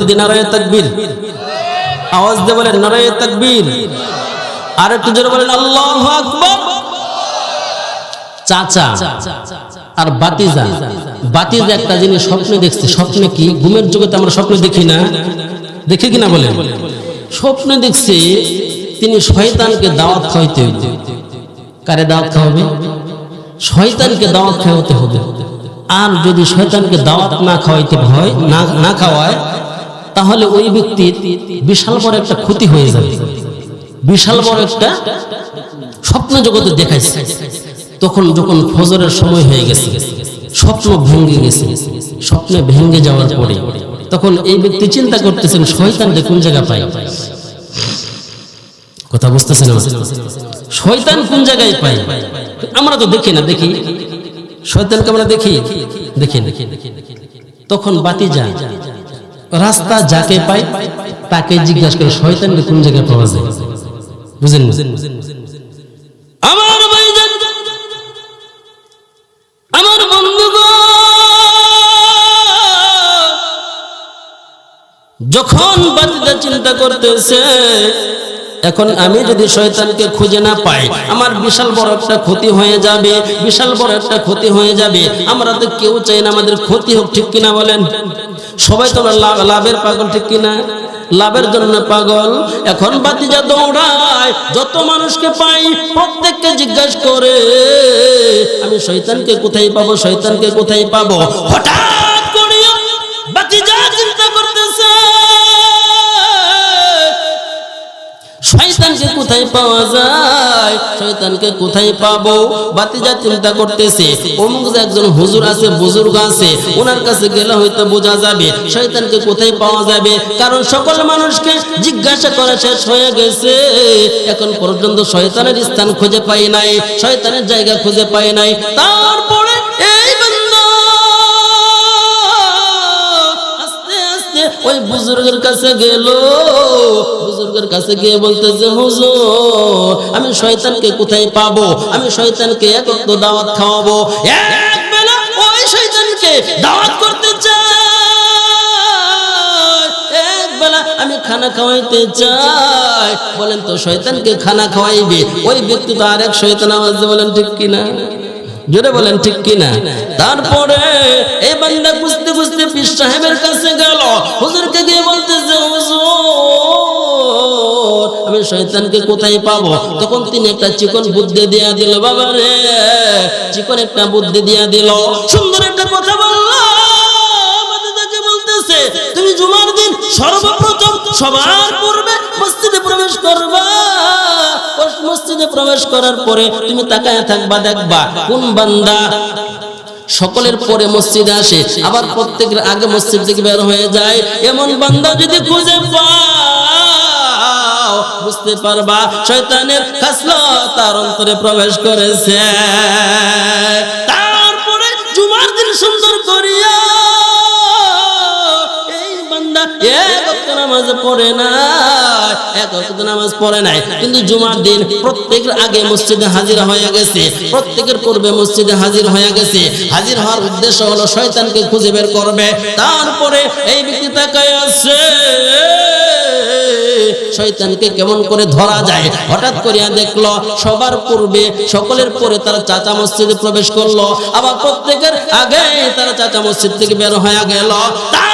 নারায় তাকবীর। আওয়াজ দিয়ে বলেন নারায় তাকবীর। আর একটু বলেন আর বাতিজা। বাতিজা একটা জিনিস স্বপ্নে দেখছে। স্বপ্নে কি? ঘুমের জগতে আমরা স্বপ্নে দেখি না। দেখি কিনা বলেন? স্বপ্নে দেখছে তিনি শয়তানকে দাওয়াত খাওয়াইতে হইবে কারে দাওয়াত খাওয়াবে? শয়তানকে দাওয়াত খাওয়াতে হবে। আর যদি শয়তানকে দাওয়াত না খাওয়াইতে হয়, না না খাওয়ায় তাহলে ওই ব্যক্তির বিশাল বড় একটা ক্ষতি হয়ে যাবে। বিশাল বড় একটা স্বপ্ন জগতে দেখাইছে। তখন যখন ফজরের সময় হয়ে গেছে, স্বপ্ন ভেঙে গেছে, স্বপ্নে ভেঙে যাওয়ার পরে তখন এই ব্যক্তি চিন্তা করতেছেন, শয়তান শয়তানকে কোন জায়গা পাই কথা বুঝতেছেন? শয়তান কোন জায়গায় পাই আমরা তো দেখি না, দেখি। শয়তানকে আমরা দেখি? দেখি দেখি তখন বাতি যায় রাস্তা যাকে পাই, তাকে জিজ্ঞাসা করে, শয়তানকে কোন জায়গায় পাওয়া যায়? বুঝেন আমার আমার যখন বাতিদা চিন্তা করতেছে এখন আমি যদি শয়তানকে খুঁজে না পাই, আমার বিশাল বড় একটা ক্ষতি হয়ে যাবে, বিশাল বড় একটা ক্ষতি হয়ে যাবে। আমরা তো কেউ চাই না আমাদের ক্ষতি হোক, ঠিক কিনা বলেন? সবাই তো লাভ- লাভের পাগল, ঠিক কিনা? লাভের জন্য পাগল। এখন বাতি বাতিজা দৌড়ায়, যত মানুষকে পাই, প্রত্যেককে জিজ্ঞাসা করে, আমি শয়তানকে কোথায় পাবো, শয়তানকে কোথায় পাবো? হঠাৎ শয়তানকে কোথায় পাওয়া যায়, শয়তানকে কোথায় পাবো? বাতিজা চিন্তা করতেছে, অমুক একজন হুজুর আছে, বুজুর্গ আছে, ওনার কাছে গেলে হয়তো বোঝা যাবে শয়তানকে কোথায় পাওয়া যাবে। কারণ সকল মানুষকে জিজ্ঞাসা করা শেষ হয়ে গেছে। এখন পর্যন্ত শয়তানের স্থান খুঁজে পাই নাই, শয়তানের জায়গা খুঁজে পাই নাই। তারপরে এই ওই বুজুর্গের কাছে গেল। বুজুর্গের কাছে গিয়ে বলতেছে, হুজুর, আমি শয়তানকে কোথায় পাবো? আমি শয়তানকে এক দাওয়াত খাওয়াবো। এক বেলা ওই শয়তানকে দাওয়াত করতে খানা খাওয়াইবে? ওই ব্যক্তি তো আরেক শয়তান আওয়াজ বলেন, ঠিক কিনা জোরে বলেন, ঠিক কিনা তারপরে এই বান্দা বুঝতে বুঝতে পীর সাহেবের কাছে গেল। হুজুরকে গিয়ে বলতেছে শয়তানকে কোথায় পাবো? তখন তিনি একটা চিকন বুদ্ধি দিয়া দিল, বাবা রে, চিকন একটা বুদ্ধি দিয়া দিল। সুন্দর একটা কথা বলল। বলতেছে, তুমি জুমার দিন সর্বপ্রথম সবার পূর্বে মসজিদে প্রবেশ করবা। মসজিদে প্রবেশ করার পরে তুমি তাকায় থাকবা, দেখবা কোন বান্দা সকলের পরে মসজিদে আসে। আবার প্রত্যেকের আগে মসজিদ থেকে বের হয়ে যায়। এমন বান্দা যদি খুঁজে পাও বুঝতে পারবা, শয়তানের খাসলা তার অন্তরে প্রবেশ করেছে। তারপরে জুমার দিন সুন্দর করিয়া প্রত্যেকের আগে মসজিদে হাজির হয়ে গেছে, প্রত্যেকের পূর্বে মসজিদে হাজির হয়ে গেছে। হাজির হওয়ার উদ্দেশ্য হলো শয়তানকে খুঁজে বের করবে। তারপরে এই ব্যক্তি তাকায় আছে। শয়তানকে কেমন করে ধরা যায়? হঠাৎ করিয়া দেখল, সবার পূর্বে সকলের পরে তার চাচা মসজিদে প্রবেশ করল। আবার প্রত্যেকের আগে তার চাচা মসজিদ থেকে বের হয়ে গেল। তার